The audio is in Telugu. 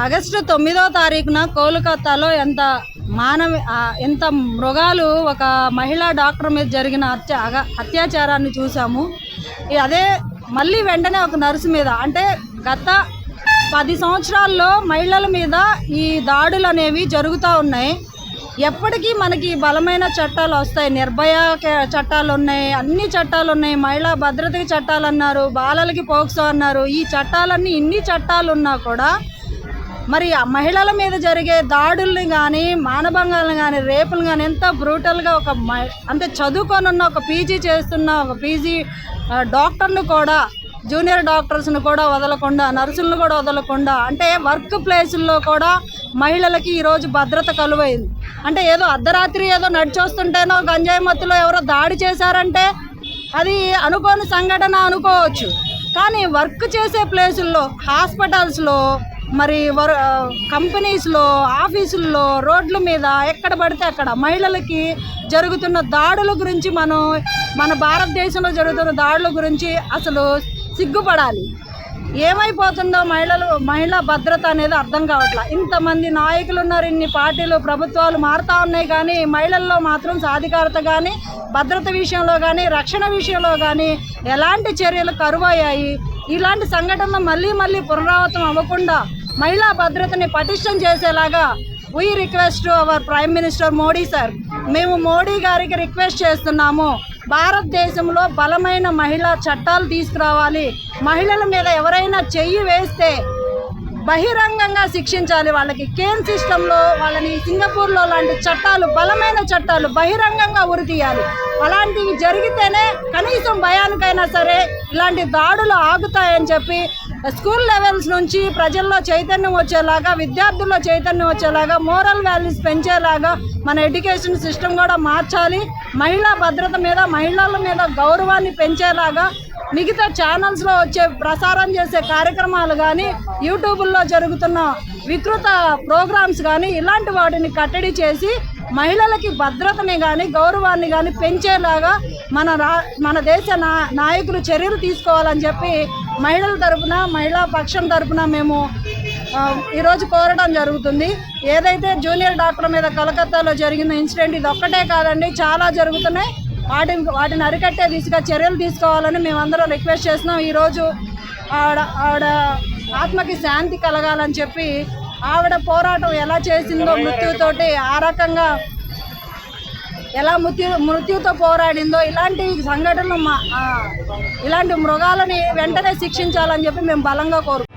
ఆగస్టు తొమ్మిదో తారీఖున కోల్కతాలో ఎంత మానవ ఎంత మృగాలు ఒక మహిళా డాక్టర్ మీద జరిగిన అత్య అగ- అత్యాచారాన్ని చూసాము అదే మళ్ళీ వెంటనే ఒక నర్సు మీద అంటే గత పది సంవత్సరాల్లో మహిళల మీద ఈ దాడులు అనేవి జరుగుతూ ఉన్నాయి. ఎప్పటికీ మనకి బలమైన చట్టాలు వస్తాయి. నిర్భయ కే- చట్టాలు ఉన్నాయి అన్ని చట్టాలు ఉన్నాయి. మహిళా భద్రతకి చట్టాలు అన్నారు బాలలకి పోక్సో అన్నారు. ఈ చట్టాలన్నీ ఇన్ని చట్టాలు ఉన్నా కూడా మరి ఆ మహిళల మీద జరిగే దాడుల్ని కానీ మానభంగాలను కానీ రేపులు కానీ ఎంత బ్రూటల్గా ఒక మహి అంటే చదువుకొని ఉన్న ఒక పీజీ చేస్తున్న ఒక పీజీ డాక్టర్ను కూడా జూనియర్ డాక్టర్స్ని కూడా వదలకుండా నర్సులను కూడా వదలకుండా అంటే వర్క్ ప్లేసుల్లో కూడా మహిళలకి ఈరోజు భద్రత కలువైంది. అంటే ఏదో అర్ధరాత్రి ఏదో నడిచొస్తుంటేనో గంజాయి మత్తులో ఎవరో దాడి చేశారంటే అది అనుకోని సంఘటన అనుకోవచ్చు. కానీ వర్క్ చేసే ప్లేసుల్లో హాస్పిటల్స్లో మరి వర్ కంపెనీస్లో ఆఫీసుల్లో రోడ్ల మీద ఎక్కడ పడితే అక్కడ మహిళలకి జరుగుతున్న దాడుల గురించి మనం మన భారతదేశంలో జరుగుతున్న దాడుల గురించి అసలు సిగ్గుపడాలి. ఏమైపోతుందో మహిళలు మహిళా భద్రత అనేది అర్థం కావట్లా. ఇంతమంది నాయకులు ఉన్నారు ఇన్ని పార్టీలు ప్రభుత్వాలు మారుతూ ఉన్నాయి కానీ మహిళల్లో మాత్రం సాధికారత కానీ భద్రత విషయంలో కానీ రక్షణ విషయంలో కానీ ఎలాంటి చర్యలు కరువయ్యాయి? ఇలాంటి సంఘటనలు మళ్ళీ మళ్ళీ పునరావృతం అవ్వకుండా మహిళా భద్రతని పటిష్టం చేసేలాగా we request our prime minister Modi sir మేము మోడీ గారికి రిక్వెస్ట్ చేస్తున్నాము. భారతదేశంలో బలమైన మహిళా చట్టాలు తీసుకురావాలి. మహిళల మీద ఎవరైనా చెయ్యి వేస్తే బహిరంగంగా శిక్షించాలి వాళ్ళకి. కేన్ సిస్టంలో వాళ్ళని సింగపూర్లో లాంటి చట్టాలు బలమైన చట్టాలు బహిరంగంగా ఉరి తీయాలి. అలాంటివి జరిగితేనే కనీసం భయానికైనా సరే ఇలాంటి దాడులు ఆగుతాయని చెప్పి స్కూల్ లెవెల్స్ నుంచి ప్రజల్లో చైతన్యం వచ్చేలాగా విద్యార్థుల్లో చైతన్యం వచ్చేలాగా మోరల్ వాల్యూస్ పెంచేలాగా మన ఎడ్యుకేషన్ సిస్టమ్ కూడా మార్చాలి. మహిళా భద్రత మీద మహిళల మీద గౌరవాన్ని పెంచేలాగా మిగతా ఛానల్స్లో వచ్చే ప్రసారం చేసే కార్యక్రమాలు కానీ యూట్యూబ్లో జరుగుతున్న వికృత ప్రోగ్రామ్స్ కానీ ఇలాంటి వాటిని కట్టడి చేసి మహిళలకి భద్రతని కానీ గౌరవాన్ని కానీ పెంచేలాగా మన రా మన దేశ నా నాయకులు చర్యలు తీసుకోవాలని చెప్పి మహిళల తరఫున మహిళా పక్షం తరపున మేము ఈరోజు కోరడం జరుగుతుంది. ఏదైతే జూనియర్ డాక్టర్ మీద కలకత్తాలో జరిగిన ఇన్సిడెంట్ ఇది ఒక్కటే కాదండి చాలా జరుగుతున్నాయి. వాటిని వాటిని అరికట్టే దిశగా చర్యలు తీసుకోవాలని మేమందరం రిక్వెస్ట్ చేస్తున్నాం. ఈరోజు ఆవిడ ఆవిడ ఆత్మకి శాంతి కలగాలని చెప్పి ఆవిడ పోరాటం ఎలా చేసిందో మృత్యుతోటి ఆ రకంగా ఎలా మృత్యు మృత్యుతో పోరాడిందో ఇలాంటి సంఘటనలు మా ఇలాంటి మృగాలని వెంటనే శిక్షించాలని చెప్పి మేము బలంగా కోరు